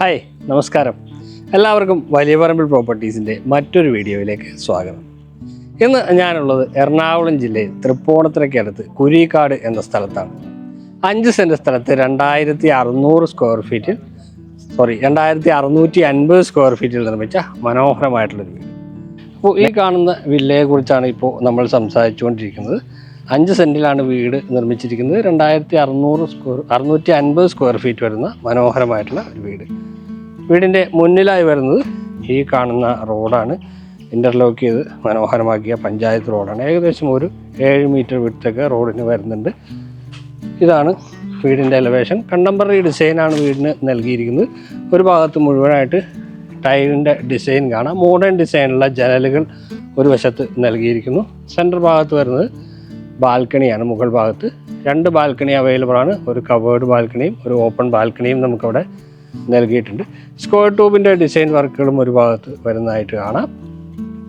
Hi നമസ്കാരം. എല്ലാവർക്കും വലിയ പറമ്പിൽ പ്രോപ്പർട്ടീസിന്റെ മറ്റൊരു വീഡിയോയിലേക്ക് സ്വാഗതം. ഇന്ന് ഞാനുള്ളത് എറണാകുളം ജില്ലയിൽ തൃപ്പൂണിത്തുറയ്ക്കടുത്ത് കുരിക്കാട് എന്ന സ്ഥലത്താണ്. അഞ്ച് സെന്റ് സ്ഥലത്ത് രണ്ടായിരത്തി അറുന്നൂറ് സ്ക്വയർ ഫീറ്റിൽ സോറി രണ്ടായിരത്തി അറുന്നൂറ്റി അൻപത് സ്ക്വയർ ഫീറ്റിൽ നിർമ്മിച്ച മനോഹരമായിട്ടുള്ളൊരു വീട്. അപ്പോൾ ഈ കാണുന്ന വില്ലയെ കുറിച്ചാണ് ഇപ്പോൾ നമ്മൾ സംസാരിച്ചുകൊണ്ടിരിക്കുന്നത്. അഞ്ച് സെന്റിലാണ് വീട് നിർമ്മിച്ചിരിക്കുന്നത്. രണ്ടായിരത്തി അറുന്നൂറ് സ്ക്വയർ അറുന്നൂറ്റി അൻപത് സ്ക്വയർ ഫീറ്റ് വരുന്ന മനോഹരമായിട്ടുള്ള ഒരു വീട്. വീടിന്റെ മുന്നിലായി വരുന്നത് ഈ കാണുന്ന റോഡാണ്. ഇന്റർലോക്ക് ചെയ്ത് മനോഹരമാക്കിയ പഞ്ചായത്ത് റോഡാണ്. ഏകദേശം ഒരു ഏഴ് മീറ്റർ വിട്ടൊക്കെ റോഡിന് വരുന്നുണ്ട്. ഇതാണ് വീടിന്റെ എലവേഷൻ കണ്ടംപററി ഡിസൈനാണ് വീടിന് നൽകിയിരിക്കുന്നത്. ഒരു ഭാഗത്ത് മുഴുവനായിട്ട് ടൈലിന്റെ ഡിസൈൻ കാണാം. മോഡേൺ ഡിസൈനുള്ള ജനലുകൾ ഒരു വശത്ത് നൽകിയിരിക്കുന്നു. സെന്റർ ഭാഗത്ത് വരുന്നത് ബാൽക്കണിയാണ് മുകൾ ഭാഗത്ത് രണ്ട് ബാൽക്കണി അവൈലബിൾ ആണ്. ഒരു കവേർഡ് ബാൽക്കണിയും ഒരു ഓപ്പൺ ബാൽക്കണിയും നമുക്കവിടെ നൽകിയിട്ടുണ്ട്. സ്ക്വയർ ട്യൂബിന്റെ ഡിസൈൻ വർക്കുകളും ഒരു ഭാഗത്ത് വരുന്നതായിട്ട് കാണാം.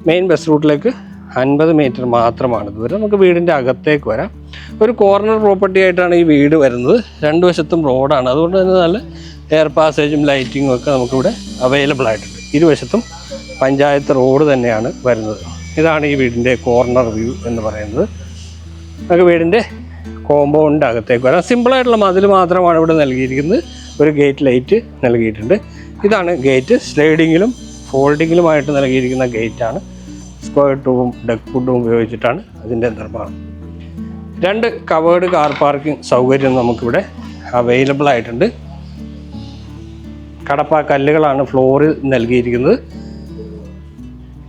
മെയിൻ ബസ് റൂട്ടിലേക്ക് അൻപത് മീറ്റർ മാത്രമാണ് ദൂരം നമുക്ക് വീടിന്റെ അകത്തേക്ക് വരാം. ഒരു കോർണർ പ്രോപ്പർട്ടി ആയിട്ടാണ് ഈ വീട് വരുന്നത്. രണ്ട് വശത്തും റോഡാണ് അതുകൊണ്ട് തന്നെ നല്ല എയർ പാസേജും ലൈറ്റിങ്ങും ഒക്കെ നമുക്കിവിടെ അവൈലബിൾ ആയിട്ടുണ്ട്. ഇരുവശത്തും പഞ്ചായത്ത് റോഡ് തന്നെയാണ് വരുന്നത്. ഇതാണ് ഈ വീടിന്റെ കോർണർ വ്യൂ എന്ന് പറയുന്നത്. നമുക്ക് വീടിന്റെ കോമ്പൗണ്ട് അകത്തേക്ക് വരാം. സിമ്പിളായിട്ടുള്ള മതിൽ മാത്രമാണ് ഇവിടെ നൽകിയിരിക്കുന്നത്. ഒരു ഗേറ്റ് ലൈറ്റ് നൽകിയിട്ടുണ്ട്. ഇതാണ് ഗേറ്റ്. സ്ലൈഡിങ്ങിലും ഫോൾഡിങ്ങിലുമായിട്ട് നൽകിയിരിക്കുന്ന ഗേറ്റാണ്. സ്ക്വയർ ടൂവും ഡെക്ക് ഫുഡും ഉപയോഗിച്ചിട്ടാണ് അതിന്റെ നിർമ്മാണം. രണ്ട് കവേർഡ് കാർ പാർക്കിംഗ് സൗകര്യം നമുക്കിവിടെ അവൈലബിൾ ആയിട്ടുണ്ട്. കടപ്പ കല്ലുകളാണ് ഫ്ലോറിൽ നൽകിയിരിക്കുന്നത്.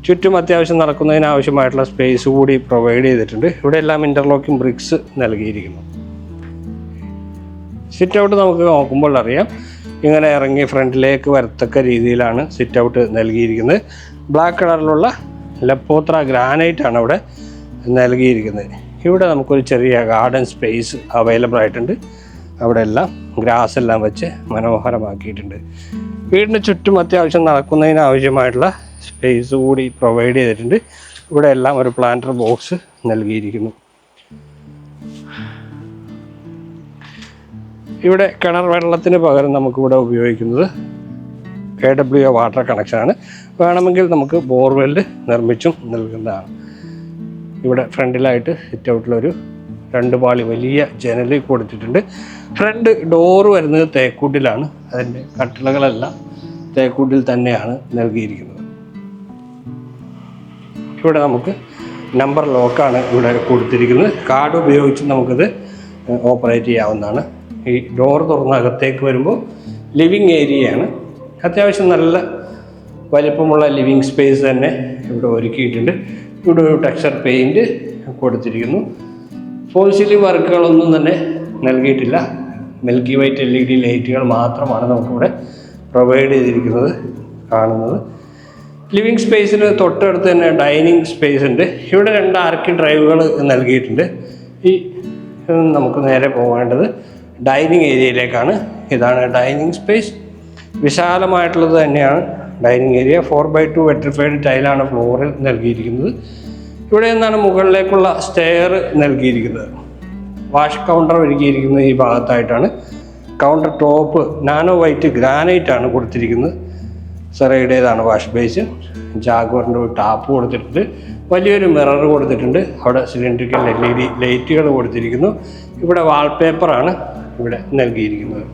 ചുറ്റും അത്യാവശ്യം നടക്കുന്നതിന് ആവശ്യമായിട്ടുള്ള സ്പേസ് കൂടി പ്രൊവൈഡ് ചെയ്തിട്ടുണ്ട്. ഇവിടെ എല്ലാം ഇന്റർലോക്കിംഗ് ബ്രിക്സ് നൽകിയിരിക്കുന്നു. സിറ്റ് ഔട്ട് നമുക്ക് നോക്കുമ്പോൾ അറിയാം. ഇങ്ങനെ ഇറങ്ങി ഫ്രണ്ടിലേക്ക് വരത്തക്ക രീതിയിലാണ് സിറ്റ് ഔട്ട് നൽകിയിരിക്കുന്നത്. ബ്ലാക്ക് കളറിലുള്ള ലപ്പോത്ര ഗ്രാനൈറ്റ് ആണ് അവിടെ നൽകിയിരിക്കുന്നത്. ഇവിടെ നമുക്കൊരു ചെറിയ ഗാർഡൻ സ്പേസ് അവൈലബിൾ ആയിട്ടുണ്ട്. അവിടെ എല്ലാം ഗ്രാസ് എല്ലാം വെച്ച് മനോഹരമാക്കിയിട്ടുണ്ട്. വീടിന് ചുറ്റും അത്യാവശ്യം നടക്കുന്നതിന് ആവശ്യമായിട്ടുള്ള സ്പേസ് കൂടി പ്രൊവൈഡ് ചെയ്തിട്ടുണ്ട്. ഇവിടെ എല്ലാം ഒരു പ്ലാന്റർ ബോക്സ് നൽകിയിരിക്കുന്നു. ഇവിടെ കിണർ വെള്ളത്തിന് പകരം നമുക്കിവിടെ ഉപയോഗിക്കുന്നത് കെ ഡബ്ല്യു വാട്ടർ കണക്ഷനാണ് വേണമെങ്കിൽ നമുക്ക് ബോർവെല്ല് നിർമ്മിച്ചും നൽകുന്നതാണ്. ഇവിടെ ഫ്രണ്ടിലായിട്ട് സിറ്റ് ഔട്ടിലൊരു രണ്ട് പാളി വലിയ ജനൽ കൊടുത്തിട്ടുണ്ട്. ഫ്രണ്ട് ഡോറ് വരുന്നത് തേക്കൂട്ടിലാണ്. അതിന്റെ കട്ടിളകളെല്ലാം തേക്കൂട്ടിൽ തന്നെയാണ് നൽകിയിരിക്കുന്നത്. ഇവിടെ നമുക്ക് നമ്പർ ലോക്കാണ് ഇവിടെ കൊടുത്തിരിക്കുന്നത്. കാർഡ് ഉപയോഗിച്ച് നമുക്കിത് ഓപ്പറേറ്റ് ചെയ്യാവുന്നതാണ്. ഈ ഡോർ തുറന്ന് അകത്തേക്ക് വരുമ്പോൾ ലിവിങ് ഏരിയയാണ് അത്യാവശ്യം നല്ല വലിപ്പമുള്ള ലിവിങ് സ്പേസ് തന്നെ ഇവിടെ ഒരുക്കിയിട്ടുണ്ട്. ഇവിടെ ഒരു ടെക്സ്ചർ പെയിന്റ് കൊടുത്തിരിക്കുന്നു. സീലിംഗ് വർക്കുകളൊന്നും തന്നെ നൽകിയിട്ടില്ല. Milky white L E D ലൈറ്റുകൾ മാത്രമാണ് നമുക്കിവിടെ പ്രൊവൈഡ് ചെയ്തിരിക്കുന്നത് കാണുന്നത്. ലിവിങ് സ്പേസിന് തൊട്ടടുത്ത് തന്നെ ഡൈനിങ് സ്പേസ് ഉണ്ട്. ഇവിടെ രണ്ട് ആർക്കി ഡ്രൈവുകൾ നൽകിയിട്ടുണ്ട്. ഈ നമുക്ക് നേരെ പോകേണ്ടത് ഡൈനിങ് ഏരിയയിലേക്കാണ് ഇതാണ് ഡൈനിങ് സ്പേസ്. വിശാലമായിട്ടുള്ളത് തന്നെയാണ് dining area. Four by two vitrified ടൈലാണ് ഫ്ലോറിൽ നൽകിയിരിക്കുന്നത്. ഇവിടെ നിന്നാണ് മുകളിലേക്കുള്ള സ്റ്റെയർ നൽകിയിരിക്കുന്നത്. വാഷ് കൗണ്ടർ ഒരുക്കിയിരിക്കുന്നത് ഈ ഭാഗത്തായിട്ടാണ്. Counter top nano white granite ആണ് കൊടുത്തിരിക്കുന്നത്. സെറയുടേതാണ് വാഷ് ബേസ്. ജാഗോറിന്റെ ഒരു ടാപ്പ് കൊടുത്തിട്ടുണ്ട്. വലിയൊരു മിറർ കൊടുത്തിട്ടുണ്ട്. അവിടെ സിലിണ്ടറിക്കൽ എൽ ഇ ഡി ലൈറ്റുകൾ കൊടുത്തിരിക്കുന്നു. ഇവിടെ വാൾപേപ്പറാണ്. ഇവിടെ നൽകിയിരിക്കുന്നത്.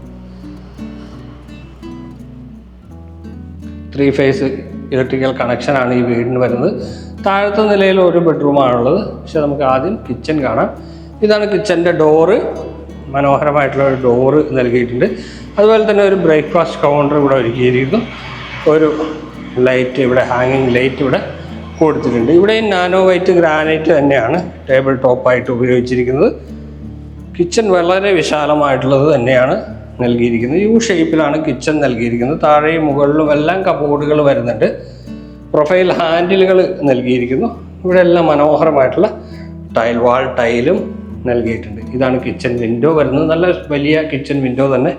ത്രീ ഫേസ് ഇലക്ട്രിക്കൽ കണക്ഷനാണ് ഈ വീടിന് വരുന്നത്. താഴത്തെ നിലയിൽ ഒരു ബെഡ്റൂമാണുള്ളത് പക്ഷെ നമുക്ക് ആദ്യം കിച്ചൺ കാണാം. ഇതാണ് കിച്ചന്റെ ഡോറ് മനോഹരമായിട്ടുള്ള ഒരു ഡോറ് നൽകിയിട്ടുണ്ട്. അതുപോലെ തന്നെ ഒരു ബ്രേക്ക്ഫാസ്റ്റ് കൗണ്ടർ ഇവിടെ ഒരുക്കിയിരിക്കുന്നു. ഒരു ലൈറ്റ് ഇവിടെ ഹാങ്ങിങ് ലൈറ്റ് ഇവിടെ കൊടുത്തിട്ടുണ്ട്. ഇവിടെ നാനോ വൈറ്റ് ഗ്രാനൈറ്റ് തന്നെയാണ് ടേബിൾ ടോപ്പായിട്ട് ഉപയോഗിച്ചിരിക്കുന്നത്. കിച്ചൺ വളരെ വിശാലമായിട്ടുള്ളത് തന്നെയാണ് നൽകിയിരിക്കുന്നത്. യു ഷേപ്പിലാണ് കിച്ചൺ നൽകിയിരിക്കുന്നത്. താഴെയും മുകളിലും എല്ലാം കബോർഡുകൾ വരുന്നുണ്ട്. പ്രൊഫൈൽ ഹാൻഡിലുകൾ നൽകിയിരിക്കുന്നു. ഇവിടെ എല്ലാം മനോഹരമായിട്ടുള്ള ടൈൽ വാൾ ടൈലും നൽകിയിട്ടുണ്ട്. ഇതാണ് കിച്ചൺ വിൻഡോ വരുന്നത്. നല്ല വലിയ കിച്ചൺ വിൻഡോ തന്നെ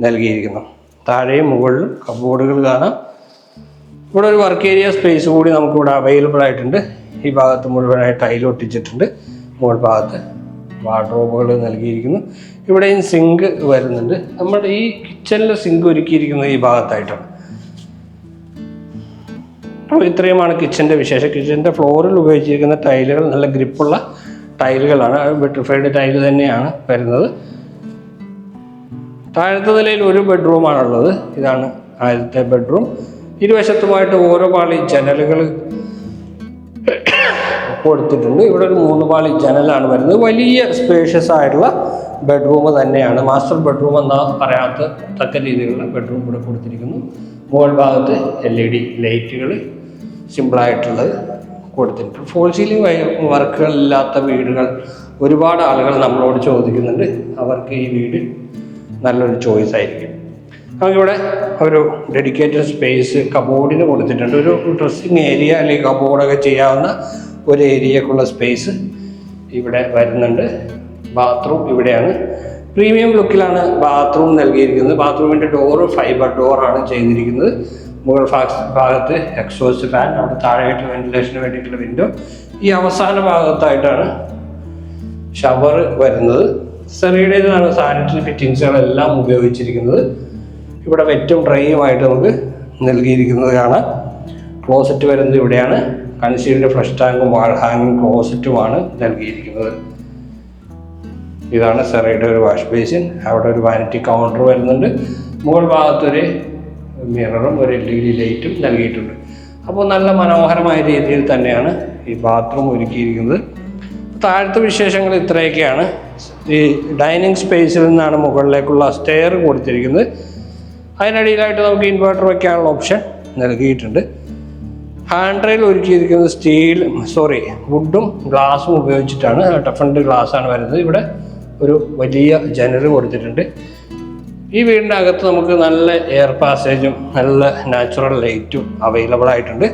നൽകിയിരിക്കുന്നു. താഴെയും മുകളിലും കബോർഡുകൾ കാണാം. ഇവിടെ ഒരു വർക്ക് ഏരിയ സ്പേസ് കൂടി നമുക്കിവിടെ അവൈലബിൾ ആയിട്ടുണ്ട്. ഈ ഭാഗത്ത് മുഴുവനായി ടൈൽ ഒട്ടിച്ചിട്ടുണ്ട്. മുകൾ ഭാഗത്ത് വാർഡ്രോബുകൾ നൽകിയിരിക്കുന്നു. ഇവിടെയും സിങ്ക് വരുന്നുണ്ട്. നമ്മുടെ ഈ കിച്ചണിൽ സിങ്ക് ഒരുക്കിയിരിക്കുന്നത് ഈ ഭാഗത്തായിട്ടാണ്. അപ്പോൾ ഇത്രയുമാണ് കിച്ചന്റെ വിശേഷം. കിച്ചന്റെ ഫ്ലോറിൽ ഉപയോഗിച്ചിരിക്കുന്ന ടൈലുകൾ നല്ല ഗ്രിപ്പുള്ള ടൈലുകളാണ് വിട്രിഫൈഡ് ടൈൽ തന്നെയാണ് വരുന്നത്. താഴത്തെ നിലയിൽ ഒരു ബെഡ്റൂമാണുള്ളത് ഇതാണ് ആദ്യത്തെ ബെഡ്റൂം ഇരുവശത്തുമായിട്ട് ഓരോ പാളി ജനലുകൾ കൊടുത്തിട്ടുണ്ട്. ഇവിടെ ഒരു മൂന്ന് പാളി ജനലാണ് വരുന്നത്. വലിയ സ്പേഷ്യസ് ആയിട്ടുള്ള ബെഡ്റൂം തന്നെയാണ്. മാസ്റ്റർ ബെഡ്റൂം എന്നാ പറയാത്ത തക്ക രീതിയിലുള്ള ബെഡ്റൂം ഇവിടെ കൊടുത്തിരിക്കുന്നു. മുകൾ ഭാഗത്ത് എൽ ഇ ഡി ലൈറ്റുകൾ സിമ്പിളായിട്ടുള്ളത് കൊടുത്തിട്ടുണ്ട്. ഫോൾ സീലിംഗ് വർക്കുകളില്ലാത്ത വീടുകൾ ഒരുപാട് ആളുകൾ നമ്മളോട് ചോദിക്കുന്നുണ്ട്. അവർക്ക് ഈ വീട് നല്ലൊരു ചോയ്സ് ആയിരിക്കും. നമുക്കിവിടെ ഒരു ഡെഡിക്കേറ്റഡ് സ്പേസ് കബോർഡിന് കൊടുത്തിട്ടുണ്ട്. ഒരു ഡ്രസ്സിങ് ഏരിയ അല്ലെങ്കിൽ കബോർഡൊക്കെ ചെയ്യാവുന്ന ഒരു ഏരിയക്കുള്ള സ്പേസ് ഇവിടെ വരുന്നുണ്ട്. ബാത്റൂം ഇവിടെയാണ്. പ്രീമിയം ലുക്കിലാണ് ബാത്റൂം നൽകിയിരിക്കുന്നത്. ബാത്റൂമിന്റെ ഡോറ് ഫൈബർ ഡോറാണ് ചെയ്തിരിക്കുന്നത്. മുകൾ ഭാഗ- ഭാഗത്ത് എക്സോസ്റ്റ് ഫാൻ അവിടെ താഴെയായിട്ട് വെന്റിലേഷന് വേണ്ടിയിട്ടുള്ള വിൻഡോ ഈ അവസാന ഭാഗത്തായിട്ടാണ് ഷവർ വരുന്നത്. സെറിയുടേതാണ് സാനിറ്ററി ഫിറ്റിങ്സുകളെല്ലാം ഉപയോഗിച്ചിരിക്കുന്നത്. ഇവിടെ വെറ്റും ഡ്രൈയുമായിട്ട് നമുക്ക് നൽകിയിരിക്കുന്നത് കാണാം. ക്ലോസറ്റ് വരുന്നത് ഇവിടെയാണ്. കൺസീൽഡ് ഫ്ലഷ് ടാങ്കും വാൾ ഹാങ്ങും ക്ലോസറ്റുമാണ് നൽകിയിരിക്കുന്നത്. ഇതാണ് സെറയുടെ ഒരു വാഷ് ബേസിൻ. അവിടെ ഒരു വാനിറ്റി കൗണ്ടർ വരുന്നുണ്ട്. മുകൾ ഭാഗത്തൊരു മിററും ഒരു എൽ ഇ ഡി ലൈറ്റും നൽകിയിട്ടുണ്ട്. അപ്പോൾ നല്ല മനോഹരമായ രീതിയിൽ തന്നെയാണ് ഈ ബാത്റൂം ഒരുക്കിയിരിക്കുന്നത്. താഴത്തെ വിശേഷങ്ങൾ ഇത്രയൊക്കെയാണ്. ഈ ഡൈനിങ് സ്പേസിൽ നിന്നാണ് മുകളിലേക്കുള്ള സ്റ്റെയർ കൊടുത്തിരിക്കുന്നത്. അതിനടിയിലായിട്ട് നമുക്ക് ഇൻവെർട്ടർ വയ്ക്കാനുള്ള ഓപ്ഷൻ നൽകിയിട്ടുണ്ട്. ഹാൻഡ് റെയിൽ ഒരുക്കിയിരിക്കുന്നത് സ്റ്റീൽ സോറി വുഡും ഗ്ലാസും ഉപയോഗിച്ചിട്ടാണ്. ടഫൻഡ് ഗ്ലാസ് ആണ് വരുന്നത്. ഇവിടെ ഒരു വലിയ ജനൽ കൊടുത്തിട്ടുണ്ട്. ഈ വീടിന്റെ അകത്ത് നമുക്ക് നല്ല എയർ പാസേജും നല്ല നാച്ചുറൽ ലൈറ്റും അവൈലബിൾ ആയിട്ടുണ്ട്.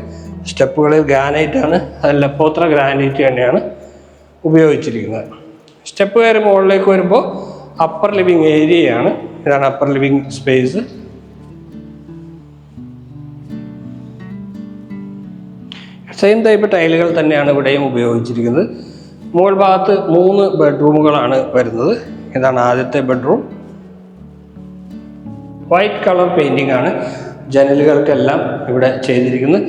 സ്റ്റെപ്പുകളിൽ ഗ്രാനൈറ്റ് ആണ്. അത് ലപ്പോത്ര ഗ്രാനൈറ്റ് തന്നെയാണ് ഉപയോഗിച്ചിരിക്കുന്നത്. സ്റ്റെപ്പ് കയറി മുകളിലേക്ക് വരുമ്പോൾ അപ്പർ ലിവിങ് ഏരിയയാണ് ഇതാണ് upper living space same type ടൈലുകൾ തന്നെയാണ് ഇവിടെയും ഉപയോഗിച്ചിരിക്കുന്നത്. മുകൾ ഭാഗത്ത് മൂന്ന് ബെഡ്റൂമുകളാണ് വരുന്നത്. ഇതാണ് ആദ്യത്തെ ബെഡ്റൂം വൈറ്റ് കളർ പെയിന്റിംഗ് ആണ് ജനലുകൾക്കെല്ലാം ഇവിടെ ചെയ്തിരിക്കുന്നത്.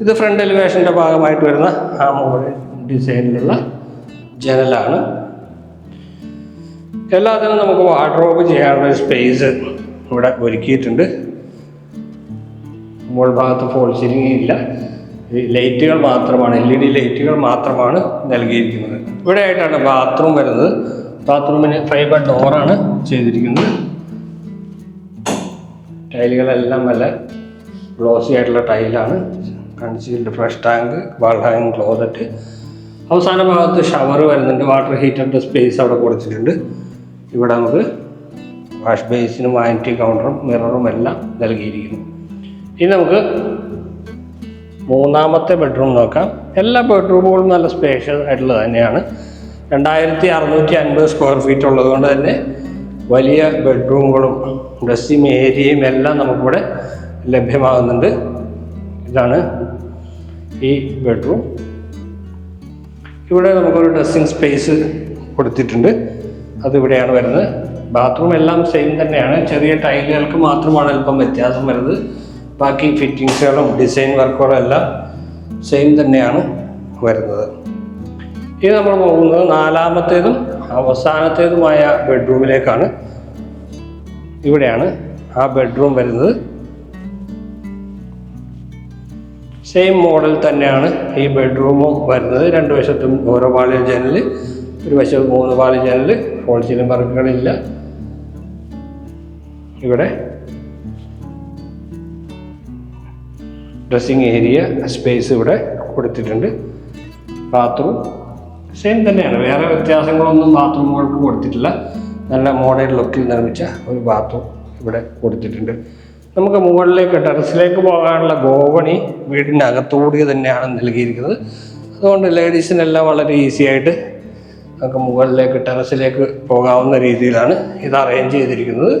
ഇത് ഫ്രണ്ട് എലിവേഷന്റെ ഭാഗമായിട്ട് വരുന്ന ആ മുകളിൽ ഡിസൈനിലുള്ള ജനലാണ്. എല്ലാത്തിനും നമുക്ക് വാർഡ്രോബ് ചെയ്യാനുള്ള സ്പേസ് ഇവിടെ ഒരുക്കിയിട്ടുണ്ട്. മുകൾ ഭാഗത്ത് ഫോൾ സീലിംഗ് ഇല്ല ലൈറ്റുകൾ മാത്രമാണ് എൽ ഇ ഡി ലൈറ്റുകൾ മാത്രമാണ് നൽകിയിരിക്കുന്നത്. ഇവിടെ ആയിട്ടാണ് ബാത്റൂം വരുന്നത് ബാത്റൂമിന് ഫൈബർ ഡോറാണ് ചെയ്തിരിക്കുന്നത്. ടൈലുകളെല്ലാം നല്ല ഗ്ലോസി ആയിട്ടുള്ള ടൈലാണ്. Concealed flush tank wall hang closet അവസാന ഭാഗത്ത് ഷവർ വരുന്നുണ്ട്. വാട്ടർ ഹീറ്ററിന്റെ സ്പേസ് അവിടെ കൊടുത്തിട്ടുണ്ട്. ഇവിടെ നമുക്ക് വാഷ് ബേസിനും വാനിറ്റി കൗണ്ടറും മിററും എല്ലാം നൽകിയിരിക്കുന്നു. ഇനി നമുക്ക് മൂന്നാമത്തെ ബെഡ്റൂം നോക്കാം. എല്ലാ ബെഡ്റൂമുകളും നല്ല സ്പേഷ്യസ് ആയിട്ടുള്ളത് തന്നെയാണ്. രണ്ടായിരത്തി അറുന്നൂറ്റി അൻപത് സ്ക്വയർ ഫീറ്റ് ഉള്ളതുകൊണ്ട് തന്നെ വലിയ ബെഡ്റൂമുകളും ഡ്രസ്സിംഗ് ഏരിയയും എല്ലാം നമുക്കിവിടെ ലഭ്യമാകുന്നുണ്ട്. ഇതാണ് ഈ ബെഡ്റൂം ഇവിടെ നമുക്കൊരു ഡ്രസ്സിങ് സ്പേസ് കൊടുത്തിട്ടുണ്ട്. അതിവിടെയാണ് വരുന്നത്. ബാത്റൂം എല്ലാം സെയിം തന്നെയാണ്. ചെറിയ ടൈലുകൾക്ക് മാത്രമാണ് അല്പം വ്യത്യാസം വരുന്നത്. ബാക്കി ഫിറ്റിങ്സുകളും ഡിസൈൻ വർക്കുകളും എല്ലാം സെയിം തന്നെയാണ് വരുന്നത്. ഇനി നമ്മൾ പോകുന്നത് നാലാമത്തേതും അവസാനത്തേതുമായ ബെഡ്റൂമിലേക്കാണ്. ഇവിടെയാണ് ആ ബെഡ്റൂം വരുന്നത്. സെയിം മോഡൽ തന്നെയാണ് ഈ ബെഡ്റൂമും വരുന്നത്. രണ്ട് വശത്തും ഓരോ പാളി ജനൽ ഒരു വശത്ത് മൂന്ന് പാളി ജനൽ ഫോൾ സീലിംഗ് വർക്കുകളില്ല ഇവിടെ ഡ്രസ്സിങ് ഏരിയ സ്പേസ് ഇവിടെ കൊടുത്തിട്ടുണ്ട്. ബാത്റൂം സെയിം തന്നെയാണ്. വേറെ വ്യത്യാസങ്ങളൊന്നും ബാത്റൂമുകൾക്ക് കൊടുത്തിട്ടില്ല. നല്ല മോഡേൺ ലുക്കിൽ നിർമ്മിച്ച ഒരു ബാത്റൂം ഇവിടെ കൊടുത്തിട്ടുണ്ട്. നമുക്ക് മുകളിലേക്ക് ടെറസിലേക്ക് പോകാനുള്ള ഗോവണി വീടിന്റെ അകത്തുകൂടി തന്നെയാണ് നൽകിയിരിക്കുന്നത്. അതുകൊണ്ട് ലേഡീസിനെല്ലാം വളരെ ഈസി ആയിട്ട് നമുക്ക് മുകളിലേക്ക് ടെറസിലേക്ക് പോകാവുന്ന രീതിയിലാണ് ഇത് അറേഞ്ച് ചെയ്തിരിക്കുന്നത്.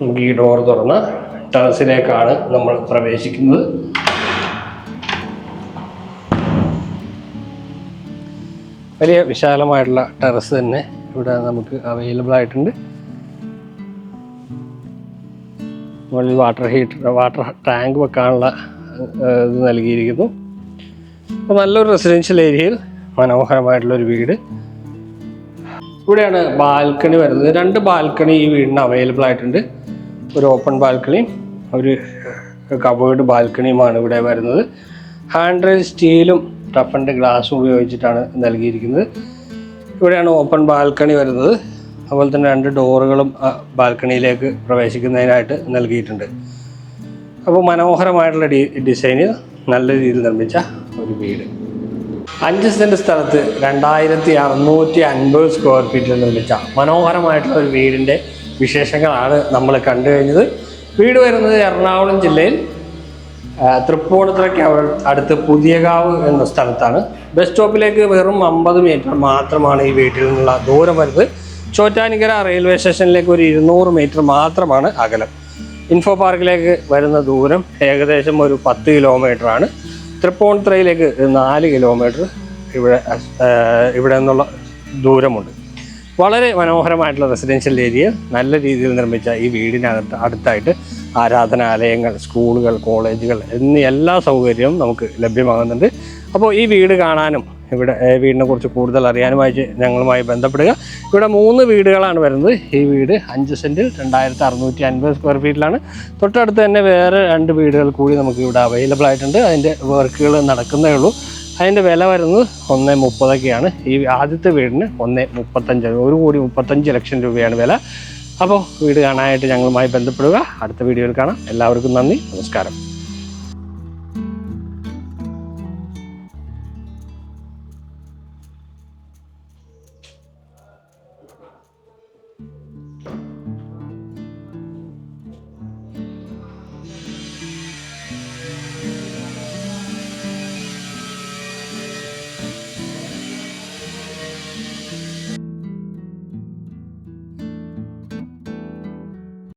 നമുക്ക് ഈ ഡോർ തുറന്ന ടെറസിലേക്കാണ് നമ്മൾ പ്രവേശിക്കുന്നത്. വലിയ വിശാലമായിട്ടുള്ള ടെറസ് തന്നെ ഇവിടെ നമുക്ക് അവൈലബിൾ ആയിട്ടുണ്ട്. മുകളിൽ വാട്ടർ ഹീറ്റർ വാട്ടർ ടാങ്ക് വെക്കാനുള്ള ഇത് നൽകിയിരിക്കുന്നു. അപ്പോൾ നല്ലൊരു റെസിഡൻഷ്യൽ ഏരിയയിൽ മനോഹരമായിട്ടുള്ളൊരു വീട്. ഇവിടെയാണ് ബാൽക്കണി വരുന്നത്. രണ്ട് ബാൽക്കണി ഈ വീടിന് അവൈലബിൾ ആയിട്ടുണ്ട്. ഒരു ഓപ്പൺ ബാൽക്കണി ഒരു കവേർഡ് ബാൽക്കണിയുമാണ് ഇവിടെ വരുന്നത്. ഹാൻഡ് റെയിൽ സ്റ്റീലും ടഫ് ആൻഡ് ഉപയോഗിച്ചിട്ടാണ് നൽകിയിരിക്കുന്നത്. ഇവിടെയാണ് ഓപ്പൺ ബാൽക്കണി വരുന്നത്. അതുപോലെ തന്നെ രണ്ട് ഡോറുകളും ബാൽക്കണിയിലേക്ക് പ്രവേശിക്കുന്നതിനായിട്ട് നൽകിയിട്ടുണ്ട്. അപ്പോൾ മനോഹരമായിട്ടുള്ള ഡി ഡിസൈനിൽ നല്ല രീതിയിൽ നിർമ്മിച്ച ഒരു വീട്. അഞ്ച് സെന്റ് സ്ഥലത്ത് രണ്ടായിരത്തി അറുന്നൂറ്റി അൻപത് സ്ക്വയർ ഫീറ്റിൽ നിർമ്മിച്ച മനോഹരമായിട്ടുള്ള ഒരു വീടിന്റെ വിശേഷങ്ങളാണ് നമ്മൾ കണ്ടു കഴിഞ്ഞത്. വീട് വരുന്നത് എറണാകുളം ജില്ലയിൽ. തൃപ്പൂണിത്തുറയ്ക്ക് അടുത്ത് പുതിയകാവ് എന്ന സ്ഥലത്താണ്. ബസ് സ്റ്റോപ്പിലേക്ക് വെറും അമ്പത് മീറ്റർ മാത്രമാണ് ഈ വീട്ടിൽ നിന്നുള്ള ദൂരം വരുന്നത്. ചോറ്റാനിക്കര റെയിൽവേ സ്റ്റേഷനിലേക്ക് ഒരു ഇരുന്നൂറ് മീറ്റർ മാത്രമാണ് അകലം. ഇൻഫോ പാർക്കിലേക്ക് വരുന്ന ദൂരം ഏകദേശം ഒരു പത്ത് കിലോമീറ്റർ ആണ്. തൃപ്പൂണിത്തുറയിലേക്ക് നാല് കിലോമീറ്റർ ഇവിടെ ഇവിടെ നിന്നുള്ള ദൂരമുണ്ട്. വളരെ മനോഹരമായിട്ടുള്ള റെസിഡൻഷ്യൽ ഏരിയ നല്ല രീതിയിൽ നിർമ്മിച്ച ഈ വീടിനകത്ത് അടുത്തായിട്ട് ആരാധനാലയങ്ങൾ സ്കൂളുകൾ കോളേജുകൾ എന്നീ എല്ലാ സൗകര്യവും നമുക്ക് ലഭ്യമാകുന്നുണ്ട്. അപ്പോൾ ഈ വീട് കാണാനും ഇവിടെ വീടിനെ കുറിച്ച് കൂടുതൽ അറിയാനുമായി ഞങ്ങളുമായി ബന്ധപ്പെടുക. ഇവിടെ മൂന്ന് വീടുകളാണ് വരുന്നത്. ഈ വീട് അഞ്ച് സെന്റിൽ രണ്ടായിരത്തി അറുന്നൂറ്റി അൻപത് സ്ക്വയർ ഫീറ്റിലാണ് തൊട്ടടുത്ത് തന്നെ വേറെ രണ്ട് വീടുകൾ കൂടി നമുക്ക് ഇവിടെ അവൈലബിൾ ആയിട്ടുണ്ട്. അതിന്റെ വർക്കുകൾ നടക്കുന്നേ ഉള്ളൂ. അതിന്റെ വില വരുന്നത് ഒന്ന് മുപ്പതൊക്കെയാണ്. ഈ ആദ്യത്തെ വീടിന് ഒന്ന് മുപ്പത്തഞ്ച് ഒരു കോടി മുപ്പത്തഞ്ച് ലക്ഷം രൂപയാണ് വില. അപ്പോൾ വീട് കാണാനായിട്ട് ഞങ്ങളുമായി ബന്ധപ്പെടുക. അടുത്ത വീഡിയോയിൽ കാണാം. എല്ലാവർക്കും നന്ദി. നമസ്കാരം.